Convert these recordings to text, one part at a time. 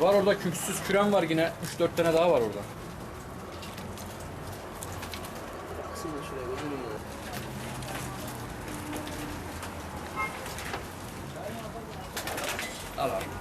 Var orada köksüz küren var yine. 3-4 tane daha var orada. Baksana. Al abi.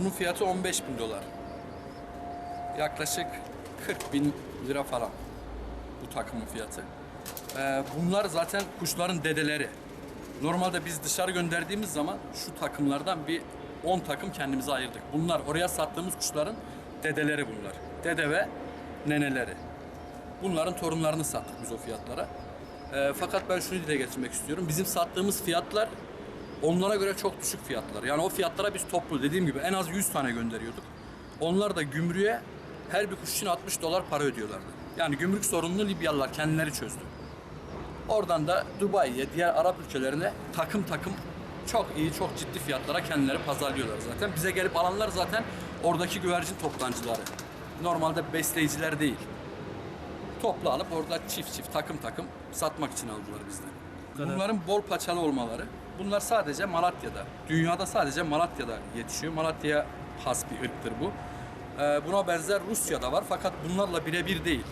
Bunun fiyatı 15 bin dolar. Yaklaşık 40 bin lira falan bu takımın fiyatı. Ee, bunlar zaten kuşların dedeleri. Normalde biz dışarı gönderdiğimiz zaman şu takımlardan bir 10 takım kendimize ayırdık. Bunlar oraya sattığımız kuşların dedeleri bunlar. Dede ve neneleri. Bunların torunlarını sattık biz o fiyatlara. Ee, fakat ben şunu dile getirmek istiyorum. Bizim sattığımız fiyatlar onlara göre çok düşük fiyatlar. Yani o fiyatlara biz toplu dediğim gibi en az 100 tane gönderiyorduk. Onlar da gümrüğe her bir kuş için 60 dolar para ödüyorlardı. Yani gümrük sorununu Libyalılar kendileri çözdü. Oradan da Dubai'ye, diğer Arap ülkelerine takım takım çok iyi, çok ciddi fiyatlara kendileri pazarlıyorlar zaten. Bize gelip alanlar zaten oradaki güvercin toptancıları. Normalde besleyiciler değil. Toplu alıp orada çift çift, takım takım satmak için aldılar bizden. Bunların bol paçalı olmaları. Bunlar sadece Malatya'da. Dünyada sadece Malatya'da yetişiyor. Malatya'ya has bir ırktır bu. Ee, buna benzer Rusya'da var fakat bunlarla birebir değil.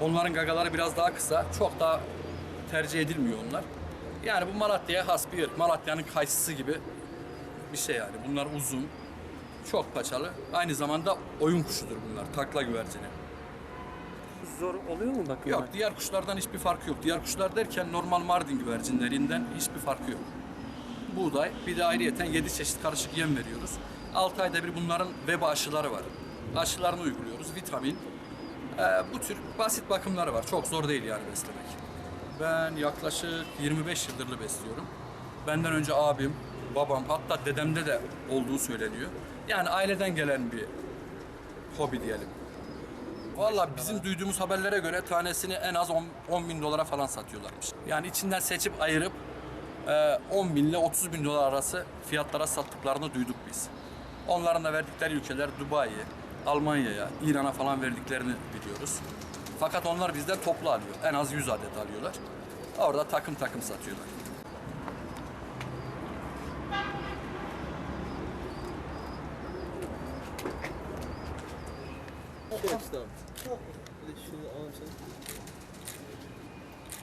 Onların gagaları biraz daha kısa, çok daha tercih edilmiyor onlar. Yani bu Malatya'ya has bir ırk. Malatya'nın kayısısı gibi bir şey yani. Bunlar uzun, çok paçalı. Aynı zamanda oyun kuşudur bunlar, takla güvercini. Zor oluyor mu bakın? Yok, diğer kuşlardan hiçbir farkı yok. Diğer kuşlar derken normal Mardin güvercinlerinden hiçbir farkı yok. Buğday, bir de ayrıyeten 7 çeşit karışık yem veriyoruz. 6 ayda bir bunların veba aşıları var. Aşılarını uyguluyoruz, vitamin. Ee, bu tür basit bakımları var. Çok zor değil yani beslemek. Ben yaklaşık 25 yıldırlı besliyorum. Benden önce abim, babam, hatta dedemde de olduğu söyleniyor. Yani aileden gelen bir hobi diyelim. Valla bizim duyduğumuz haberlere göre tanesini en az 10, 10 bin dolara falan satıyorlarmış. Yani içinden seçip ayırıp e, 10 bin ile 30 bin dolar arası fiyatlara sattıklarını duyduk biz. Onların da verdikleri ülkeler Dubai'ye, Almanya'ya, İran'a falan verdiklerini biliyoruz. Fakat onlar bizden toplu alıyor. En az 100 adet alıyorlar. Orada takım takım satıyorlar. Hepsi tamam. Bir de şunu alalım sen.